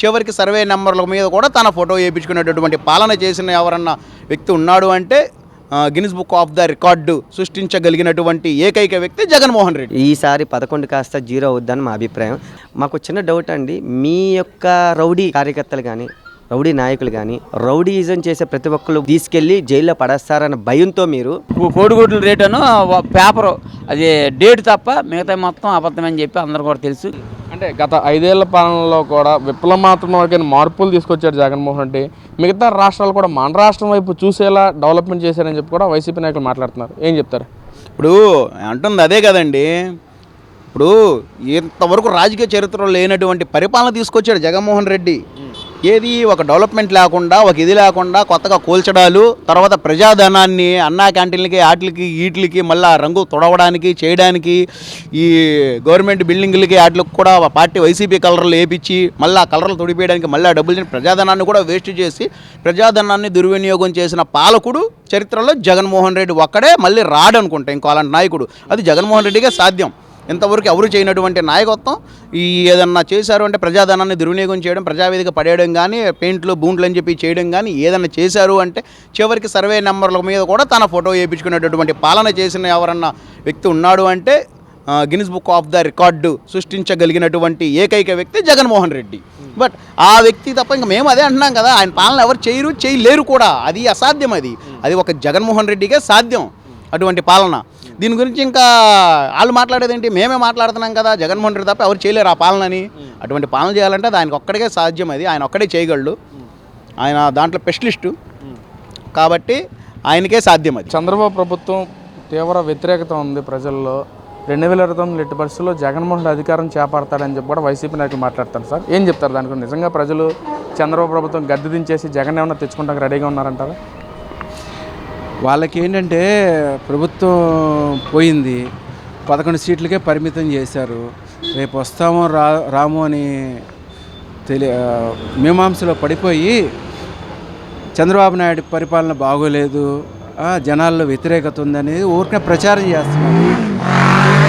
చివరికి సర్వే నెంబర్ల మీద కూడా తన ఫోటో వేయించుకునేటటువంటి పాలన చేసిన ఎవరన్నా వ్యక్తి ఉన్నాడు అంటే Guinness book of the record సృష్టించగలిగినటువంటి ఏకైక వ్యక్తి జగన్మోహన్ రెడ్డి. ఈసారి పదకొండు కాస్త జీరో అవుద్దని మా అభిప్రాయం. మాకు చిన్న డౌట్ అండి మీ యొక్క రౌడీ కార్యకర్తలు కానీ రౌడీ నాయకులు కానీ రౌడీయిజం చేసే ప్రతి ఒక్కరు తీసుకెళ్ళి జైల్లో పడేస్తారన్న భయంతో మీరు కోడిగుడ్ల రేటును వ- పేపరు అది డేట్ తప్ప మిగతా మొత్తం అబద్ధమని చెప్పి అందరు కూడా తెలుసు. అంటే గత ఐదేళ్ళ పాలనలో కూడా విప్లవాత్మకమైన మార్పులు తీసుకొచ్చాడు జగన్మోహన్ రెడ్డి. మిగతా రాష్ట్రాలు కూడా మన రాష్ట్రం వైపు చూసేలా డెవలప్మెంట్ చేశారని చెప్పి కూడా వైసీపీ నాయకులు మాట్లాడుతున్నారు. ఏం చెప్తారు? ఇప్పుడు అంటుంది అదే కదండి. ఇప్పుడు ఇంతవరకు రాజకీయ చరిత్రలో లేనటువంటి పరిపాలన తీసుకొచ్చాడు జగన్మోహన్ రెడ్డి. ఏది ఒక డెవలప్మెంట్ లేకుండా ఒక ఇది లేకుండా కొత్తగా కూల్చడాలు తర్వాత ప్రజాధనాన్ని అన్నా క్యాంటీన్లకి ఆటలకి వీటికి మళ్ళీ రంగు తొడవడానికి చేయడానికి ఈ గవర్నమెంట్ బిల్డింగ్లకి వాటికి కూడా పార్టీ వైసీపీ కలర్లు వేపించి మళ్ళీ ఆ కలర్లు తొడిపేయడానికి మళ్ళీ ఆ డబ్బులు ప్రజాధనాన్ని కూడా వేస్ట్ చేసి ప్రజాధనాన్ని దుర్వినియోగం చేసిన పాలకుడు చరిత్రలో జగన్మోహన్ రెడ్డి ఒక్కడే మళ్ళీ రాడనుకుంటా ఇంకో అలాంటి నాయకుడు. అది జగన్మోహన్ రెడ్డికే సాధ్యం. ఇంతవరకు ఎవరు చేయనటువంటి నాయకత్వం? ఈ ఏదన్నా చేశారు అంటే ప్రజాధనాన్ని దుర్వినియోగం చేయడం ప్రజావేదిక పడేయడం కానీ పెయింట్లు బూంట్లు అని చెప్పి చేయడం కానీ ఏదన్నా చేశారు అంటే చివరికి సర్వే నెంబర్ల మీద కూడా తన ఫోటో వేయించుకునేటటువంటి పాలన చేసిన ఎవరన్నా వ్యక్తి ఉన్నాడు అంటే Guinness book of the record సృష్టించగలిగినటువంటి ఏకైక వ్యక్తి జగన్మోహన్ రెడ్డి. బట్ ఆ వ్యక్తి తప్ప ఇంకా మేము అదే అంటున్నాం కదా ఆయన పాలన ఎవరు చేయరు చేయలేరు కూడా. అది అసాధ్యం అది. అది ఒక జగన్మోహన్ రెడ్డికే సాధ్యం. అటువంటి పాలన. దీని గురించి ఇంకా వాళ్ళు మాట్లాడేది ఏంటి? మేమే మాట్లాడుతున్నాం కదా జగన్మోహన్ రెడ్డి తప్ప ఎవరు చేయలేరు ఆ పాలనని. అటువంటి పాలన చేయాలంటే ఆయనకు ఒక్కడికే సాధ్యం అది. ఆయన ఒక్కడే చేయగలడు. ఆయన దాంట్లో స్పెషలిస్టు. కాబట్టి ఆయనకే సాధ్యం అది. చంద్రబాబు ప్రభుత్వం తీవ్ర వ్యతిరేకత ఉంది ప్రజల్లో. రెండు వేల ఇరవై తొమ్మిది ఎట్టి పరిస్థితుల్లో జగన్మోహన్ రెడ్డి అధికారం చేపడతాడని చెప్పి కూడా వైసీపీ నాయకులు మాట్లాడతారు సార్. ఏం చెప్తారు దానికి? నిజంగా ప్రజలు చంద్రబాబు ప్రభుత్వం గద్దె దించేసి జగన్ ఏమన్నా తెచ్చుకుంటానికి రెడీగా ఉన్నారంటారా? వాళ్ళకి ఏంటంటే ప్రభుత్వం పోయింది. పదకొండు సీట్లకే పరిమితం చేశారు. రేపు వస్తామో రా రాము అని తెలి మీమాంసలో పడిపోయి చంద్రబాబు నాయుడు పరిపాలన బాగోలేదు. జనాల్లో వ్యతిరేకత ఉందనేది ఊరికే ప్రచారం చేస్తున్నారు.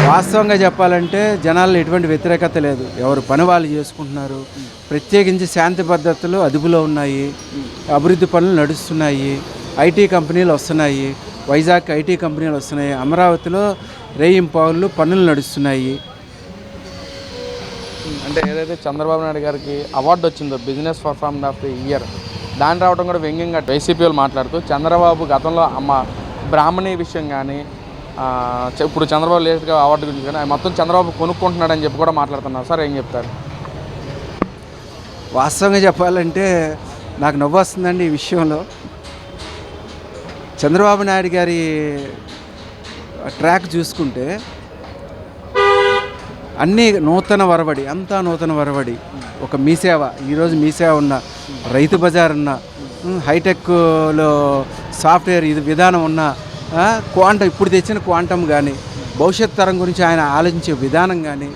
వాస్తవంగా చెప్పాలంటే జనాల్లో ఎటువంటి వ్యతిరేకత లేదు. ఎవరు పని వాళ్ళు చేసుకుంటున్నారు. ప్రత్యేకించి శాంతి భద్రతలు అదుపులో ఉన్నాయి. అభివృద్ధి పనులు నడుస్తున్నాయి. ఐటీ కంపెనీలు వస్తున్నాయి. వైజాగ్ ఐటీ కంపెనీలు వస్తున్నాయి. అమరావతిలో రేయింపావులు పనులు నడుస్తున్నాయి. అంటే ఏదైతే చంద్రబాబు నాయుడు గారికి అవార్డు వచ్చిందో business performance of the year దాన్ని రావడం కూడా వ్యంగ్యంగా వైసీపీ వాళ్ళు మాట్లాడుతూ చంద్రబాబు గతంలో అమ్మ బ్రాహ్మణి విషయం కానీ ఇప్పుడు చంద్రబాబు లేట్గా అవార్డు గురించి కానీ ఆయన మొత్తం చంద్రబాబు కొనుక్కుంటున్నాడని చెప్పి కూడా మాట్లాడుతున్నారు. సార్ ఏం చెప్తారు? వాస్తవంగా చెప్పాలంటే నాకు నవ్వు వస్తుందండి ఈ విషయంలో. చంద్రబాబు నాయుడు గారి ట్రాక్ చూసుకుంటే అన్నీ నూతన వరవడి అంతా నూతన వరవడి. ఒక మీసేవ ఈరోజు మీసేవ ఉన్న రైతు బజార్ ఉన్న హైటెక్లో సాఫ్ట్వేర్ ఇది విధానం ఉన్న క్వాంటం ఇప్పుడు తెచ్చిన క్వాంటం కానీ భవిష్యత్ తరం గురించి ఆయన ఆలోచించే విధానం కానీ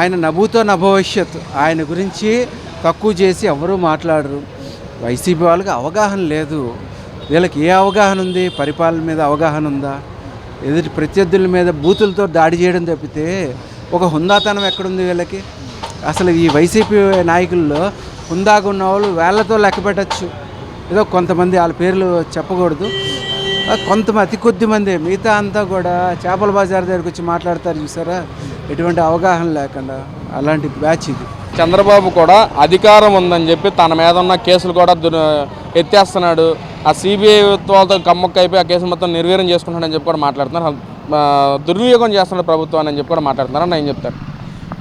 ఆయన నభూతో నభవిష్యత్ ఆయన గురించి తక్కువ చేసి ఎవరూ మాట్లాడరు. వైసీపీ వాళ్ళకి అవగాహన లేదు. వీళ్ళకి ఏ అవగాహన ఉంది? పరిపాలన మీద అవగాహన ఉందా? ఎదుటి ప్రత్యర్థుల మీద బూతులతో దాడి చేయడం తప్పితే ఒక హుందాతనం ఎక్కడుంది వీళ్ళకి? అసలు ఈ వైసీపీ నాయకుల్లో హుందాగా ఉన్న వాళ్ళు వేళ్ళతో లెక్క పెట్టచ్చు. ఏదో కొంతమంది వాళ్ళ పేర్లు చెప్పకూడదు. కొంతమంది అతి కొద్ది మంది మిగతా అంతా కూడా చేపల బజార్ దగ్గరికి వచ్చి మాట్లాడతారు చూసారా? ఎటువంటి అవగాహన లేకుండా. అలాంటి బ్యాచ్ ఇది. చంద్రబాబు కూడా అధికారం ఉందని చెప్పి తన మీద ఉన్న కేసులు కూడా ఎత్తేస్తున్నాడు. ఆ సిబిఐ వాళ్ళతో కమ్మక్క అయిపోయి ఆ కేసులు మొత్తం నిర్వీర్యం చేసుకుంటాడని చెప్పి కూడా మాట్లాడుతున్నారు. దుర్వినియోగం చేస్తున్నాడు ప్రభుత్వాన్ని అని చెప్పి కూడా మాట్లాడుతున్నారు. అని నేను చెప్తాను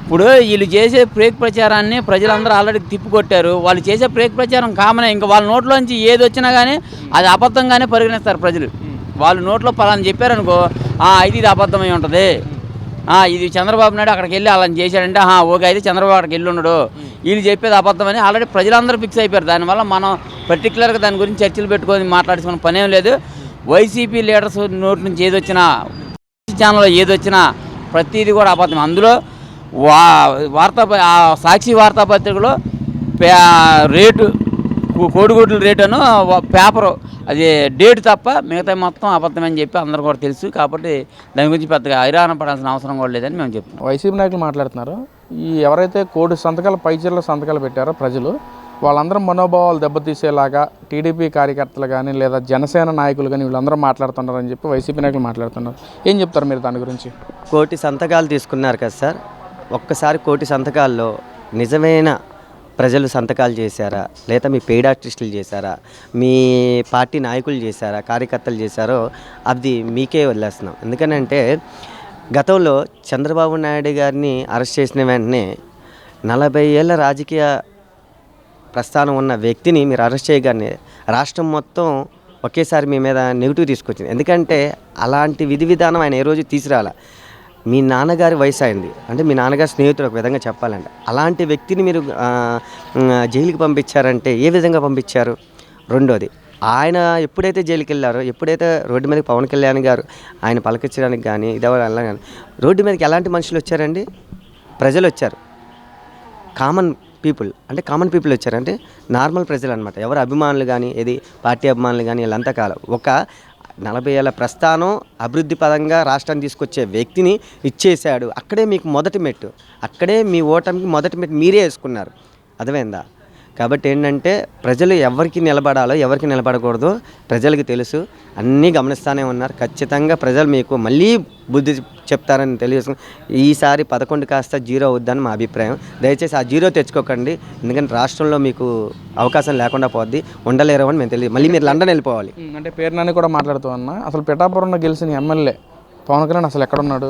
ఇప్పుడు వీళ్ళు చేసే ప్రేక్ ప్రచారాన్ని ప్రజలందరూ ఆల్రెడీ తిప్పికొట్టారు. వాళ్ళు చేసే ప్రేక్ ప్రచారం కామనే ఇంకా వాళ్ళ నోట్లోంచి ఏది వచ్చినా కానీ అది అబద్ధంగానే పరిగణిస్తారు ప్రజలు. వాళ్ళు నోట్లో పలానా చెప్పారనుకో "ఆ, ఇది ఇది అబద్ధమై ఉంటుంది. ఇది చంద్రబాబు నాయుడు అక్కడికి వెళ్ళి అలా చేశాడంటే ఆ ఓకే అయితే చంద్రబాబు అక్కడికి వెళ్ళి ఉండడు వీళ్ళు చెప్పేది అబద్ధమని ఆల్రెడీ ప్రజలందరూ ఫిక్స్ అయిపోయారు. దానివల్ల మనం పర్టికులర్గా దాని గురించి చర్చలు పెట్టుకొని మాట్లాడుకున్న పనేం లేదు. వైసీపీ లీడర్స్ నోటి నుంచి ఏది వచ్చినా ఛానల్లో ఏది వచ్చినా ప్రతిదీ కూడా అబద్ధం అందులో వా వార్తా సాక్షి వార్తాపత్రికలో రేటు కోడిగుడ్ల రేటును వ- పేపరు అది డేట్ తప్ప మిగతా మొత్తం అబద్ధమని చెప్పి అందరు కూడా తెలుసు. కాబట్టి దాని గురించి పెద్దగా హైరాణ పడాల్సిన అవసరం కూడా లేదని మేము చెప్తున్నాం. వైసీపీ నాయకులు మాట్లాడుతున్నారు. ఈ ఎవరైతే కోటి సంతకాలు పైచీల సంతకాలు పెట్టారో ప్రజలు వాళ్ళందరం మనోభావాలు దెబ్బతీసేలాగా టీడీపీ కార్యకర్తలు కానీ లేదా జనసేన నాయకులు కానీ వీళ్ళందరూ మాట్లాడుతున్నారని చెప్పి వైసీపీ నాయకులు మాట్లాడుతున్నారు. ఏం చెప్తారు మీరు దాని గురించి? కోటి సంతకాలు తీసుకున్నారు కదా సార్. ఒక్కసారి కోటి సంతకాల్లో నిజమైన ప్రజలు సంతకాలు చేశారా? లేదా మీ పెయిడ్ ఆర్టిస్టులు చేశారా? మీ పార్టీ నాయకులు చేశారా? కార్యకర్తలు చేశారో అది మీకే వదిలేస్తున్నాం. ఎందుకనంటే గతంలో చంద్రబాబు నాయుడు గారిని అరెస్ట్ చేసిన వెంటనే నలభై ఏళ్ళ రాజకీయ ప్రస్థానం ఉన్న వ్యక్తిని మీరు అరెస్ట్ చేయగానే రాష్ట్రం మొత్తం ఒకేసారి మీ మీద నెగిటివ్ తీసుకొచ్చింది. ఎందుకంటే అలాంటి విధి విధానం ఆయన ఏ రోజు తీసుకురాల? మీ నాన్నగారి వయసు అయింది. అంటే మీ నాన్నగారి స్నేహితుడు ఒక విధంగా చెప్పాలంటే. అలాంటి వ్యక్తిని మీరు జైలుకి పంపించారంటే ఏ విధంగా పంపించారు? రెండోది ఆయన ఎప్పుడైతే జైలుకి వెళ్ళారో ఎప్పుడైతే రోడ్డు మీదకి పవన్ కళ్యాణ్ గారు ఆయన పలకించడానికి కానీ ఇదవ కానీ రోడ్డు మీదకి ఎలాంటి మనుషులు వచ్చారండి? ప్రజలు వచ్చారు. కామన్ పీపుల్ అంటే కామన్ పీపుల్ వచ్చారు. అంటే నార్మల్ ప్రజలు అనమాట ఎవరు అభిమానులు కానీ ఏది పార్టీ అభిమానులు కానీ వీళ్ళంతా కాలం ఒక నలభై ఏళ్ళ ప్రస్థానం అభివృద్ధి పదంగా రాష్ట్రాన్ని తీసుకొచ్చే వ్యక్తిని ఇచ్చేశాడు. అక్కడే మీకు మొదటి మెట్టు. అక్కడే మీ ఓటమికి మొదటి మెట్టు మీరే వేసుకున్నారు. అర్థమైందా? కాబట్టి ఏంటంటే ప్రజలు ఎవరికి నిలబడాలో ఎవరికి నిలబడకూడదు ప్రజలకు తెలుసు. అన్నీ గమనిస్తూనే ఉన్నారు. ఖచ్చితంగా ప్రజలు మీకు మళ్ళీ బుద్ధి చెప్తారని తెలియజేసుకుని ఈసారి పదకొండు కాస్త జీరో అవుద్దని మా అభిప్రాయం. దయచేసి ఆ జీరో తెచ్చుకోకండి. ఎందుకంటే రాష్ట్రంలో మీకు అవకాశం లేకుండా పోద్ది. ఉండలేరు అని మేము తెలియదు మళ్ళీ మీరు లండన్ వెళ్ళిపోవాలి. అంటే అంటే నాన్న కూడా మాట్లాడుతూ అన్నా అసలు పిఠాపురంలో గెలిచిన ఎమ్మెల్యే పవన్ కళ్యాణ్ అసలు ఎక్కడున్నాడు?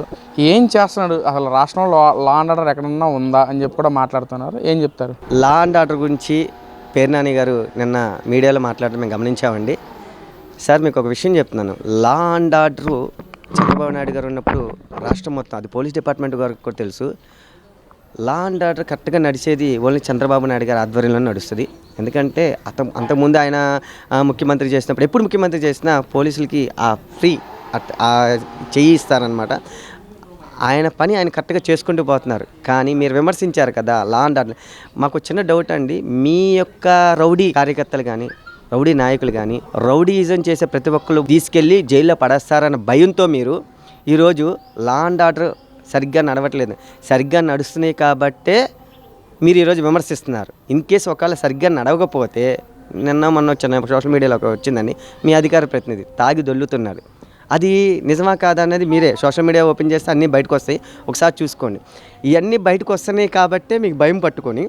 ఏం చేస్తున్నాడు? అసలు రాష్ట్రంలో లా అండ్ ఆర్డర్ ఎక్కడన్నా ఉందా అని చెప్పి కూడా మాట్లాడుతున్నారు. ఏం చెప్తారు? లా అండ్ ఆర్డర్ గురించి పేర్నాని గారు నిన్న మీడియాలో మాట్లాడటం మేము గమనించామండి. సార్ మీకు ఒక విషయం చెప్తున్నాను. Law and order Chandrababu Naidu garu ఉన్నప్పుడు రాష్ట్రం మొత్తం అది పోలీస్ డిపార్ట్మెంట్ గారికి కూడా తెలుసు. లా అండ్ ఆర్డర్ కరెక్ట్గా నడిచేది ఓన్లీ చంద్రబాబు నాయుడు గారి ఆధ్వర్యంలో నడుస్తుంది. ఎందుకంటే అత అంతకుముందు ఆయన ముఖ్యమంత్రి చేసినప్పుడు ఎప్పుడు ముఖ్యమంత్రి చేసినా పోలీసులకి ఆ ఫ్రీ ఆ చేయిస్తారనమాట ఆయన పని ఆయన కరెక్ట్గా చేసుకుంటూ పోతున్నారు. కానీ మీరు విమర్శించారు కదా లా అండ్ ఆర్డర్. మాకు చిన్న డౌట్ అండి మీ యొక్క రౌడీ కార్యకర్తలు కానీ రౌడీ నాయకులు కానీ రౌడీయిజం చేసే ప్రతి ఒక్కరు తీసుకెళ్ళి జైల్లో పడేస్తారన్న భయంతో మీరు ఈరోజు లా అండ్ ఆర్డర్ సరిగ్గా నడవట్లేదు. సరిగ్గా నడుస్తున్నాయి కాబట్టే మీరు ఈరోజు విమర్శిస్తున్నారు. ఇన్ కేసు ఒకవేళ సరిగ్గా నడవకపోతే నిన్న మొన్న వచ్చిన సోషల్ మీడియాలో ఒక వచ్చిందని మీ అధికార ప్రతినిధి తాగి దొల్లుతున్నాడు. అది నిజమా కాదా అనేది మీరే. సోషల్ మీడియా ఓపెన్ చేస్తే అన్నీ బయటకు వస్తాయి ఒకసారి చూసుకోండి. ఇవన్నీ బయటకు వస్తున్నాయి కాబట్టే మీకు భయం పట్టుకొని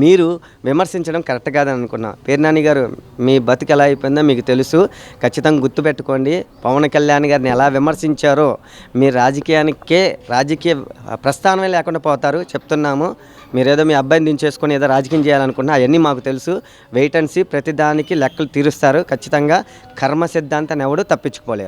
మీరు విమర్శించడం కరెక్ట్ కాదని అనుకున్నా పేర్నాని గారు మీ బతుకు ఎలా అయిపోయిందో మీకు తెలుసు. ఖచ్చితంగా గుర్తుపెట్టుకోండి. పవన్ కళ్యాణ్ గారిని ఎలా విమర్శించారో మీ రాజకీయానికే రాజకీయ ప్రస్థానమే లేకుండా పోతారు. చెప్తున్నాము. మీరేదో మీ అబ్బాయిని దించేసుకొని ఏదో రాజకీయం చేయాలనుకున్నా అవన్నీ మాకు తెలుసు. వెయిట్ అండ్ సీ ప్రతిదానికి లెక్కలు తీరుస్తారు. ఖచ్చితంగా కర్మ సిద్ధాంతాన్ని ఎవడు తప్పించుకోలేరు.